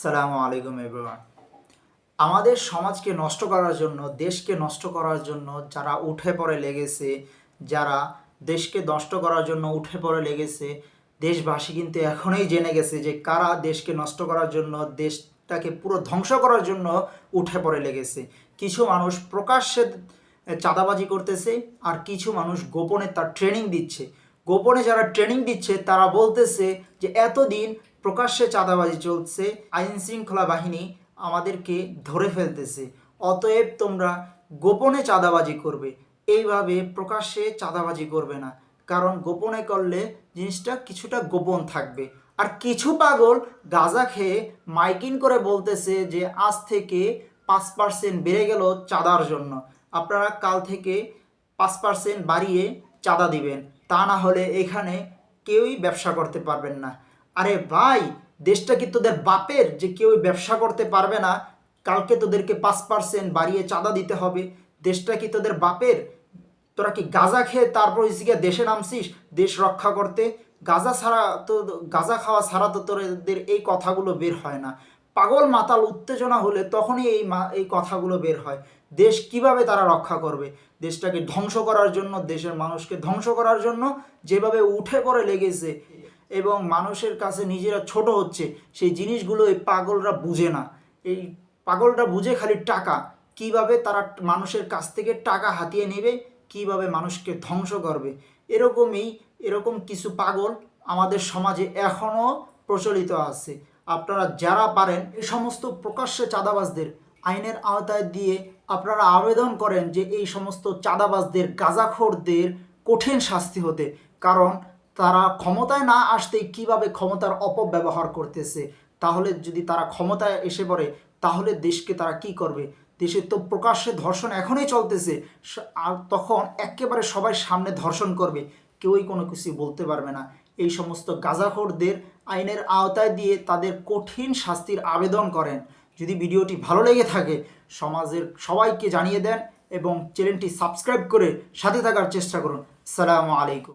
সালামু আলাইকুম এভরিওয়ান আমাদের সমাজকে নষ্ট করার জন্য, দেশকে নষ্ট করার জন্য যারা উঠে পড়ে লেগেছে, যারা দেশকে নষ্ট করার জন্য উঠে পড়ে লেগেছে, দেশবাসী কিন্তু এখনই জেনে গেছে যে কারা দেশকে নষ্ট করার জন্য, দেশটাকে পুরো ধ্বংস করার জন্য উঠে পড়ে লেগেছে। কিছু মানুষ প্রকাশ্যে চাঁদাবাজি করতেছে আর কিছু মানুষ গোপনে তার ট্রেনিং দিচ্ছে। গোপনে যারা ট্রেনিং দিচ্ছে, তারা বলতেছে যে, এতদিন প্রকাশ্যে চাঁদাবাজি চলছে, আইন শৃঙ্খলা বাহিনী আমাদেরকে ধরে ফেলতেছে। অতএব তোমরা গোপনে চাঁদাবাজি করবে। এইভাবে প্রকাশ্যে চাঁদাবাজি করবে না। কারণ গোপনে করলে জিনিসটা কিছুটা গোপন থাকবে। আর কিছু পাগল গাঁজা খেয়ে মাইকিং করে বলতেছে যে, আজ থেকে পাঁচ পার্সেন্ট বেড়ে গেল চাঁদার জন্য। আপনারা কাল থেকে পাঁচ পার্সেন্ট বাড়িয়ে চাঁদা দিবেন। তা না হলে এখানে কেউই ব্যবসা করতে পারবেন না। আরে ভাই, দেশটা কি তোদের বাপের যে কেউ ব্যবসা করতে পারবে না? কালকে তোদেরকে পাঁচ পার্সেন্ট বাড়িয়ে চাঁদা দিতে হবে। দেশটা কি তোদের বাপের? তোরা কি গাঁজা খেয়ে তারপর গিয়ে দেশে নামছিস? দেশ রক্ষা করতে? গাঁজা ছাড়া তো, গাঁজা খাওয়া ছাড়া তো তোদের এই কথাগুলো বের হয় না। পাগল মাতাল উত্তেজনা হলে তখনই এই মা, এই কথাগুলো বের হয়। দেশ কীভাবে তারা রক্ষা করবে? দেশটাকে ধ্বংস করার জন্য, দেশের মানুষকে ধ্বংস করার জন্য যেভাবে উঠে পড়ে লেগেছে এবং মানুষের কাছে নিজেরা ছোট হচ্ছে, সেই জিনিসগুলো এই পাগলরা বুঝে না। এই পাগলরা বুঝে খালি টাকা। কীভাবে তারা মানুষের কাছ থেকে টাকা হাতিয়ে নেবে, কীভাবে মানুষকে ধ্বংস করবে। এরকমই, এরকম কিছু পাগল আমাদের সমাজে এখনও প্রচলিত আছে। আপনারা যারা পারেন এই সমস্ত প্রকাশ্যে চাঁদাবাজদের আইনের আওতায় দিয়ে আপনারা আবেদন করেন যে এই সমস্ত চাঁদাবাজদের, গাঁজাখোরদের কঠিন শাস্তি হতে। কারণ তারা ক্ষমতায় না আসতেই কীভাবে ক্ষমতার অপব্যবহার করতেছে? তাহলে যদি তারা ক্ষমতায় এসে পড়ে, তাহলে দেশকে তারা কি করবে? দেশে তো প্রকাশ্যে ধর্ষণ এখনই চলতেছে। আর তখন একেবারে সবাই সামনে ধর্ষণ করবে। কেউই কোনো কিছু বলতে পারবে না। এই সমস্ত গাঁজাখোরদের আইনের আওতায় দিয়ে তাদের কঠিন শাস্তির আবেদন করেন। যদি ভিডিওটি ভালো লেগে থাকে, সমাজের সবাইকে জানিয়ে দেন এবং চ্যানেলটি সাবস্ক্রাইব করে সাথে থাকার চেষ্টা করুন। সালামু আলাইকুম।